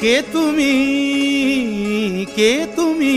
কে তুমি? কে তুমি?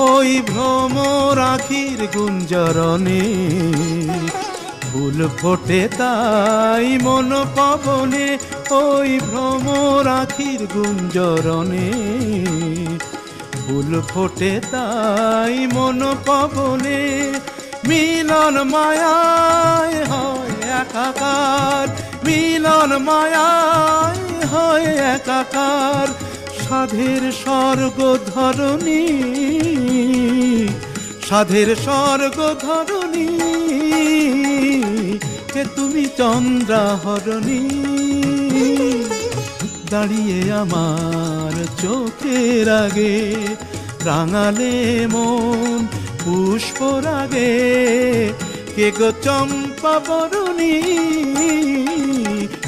ওই ভ্রমর আখির গুঞ্জরণে। ফুল ফোটে তাই মন পবনে, ওই ভ্রমর আখির গুঞ্জরণে। ফুল ফোটে তাই মন পবনে, মিলন মায়ায় হয় একাকার। মিলন মায়ায় হয় একাকার। সাধের স্বর্গ ধরণী, সাধের স্বর্গ ধরণী, কে তুমি চন্দ্রাহরণী? দাঁড়িয়ে আমার চোখের আগে রাঙালে মন পুষ্প রাগে কে গো চম্পা বরণী?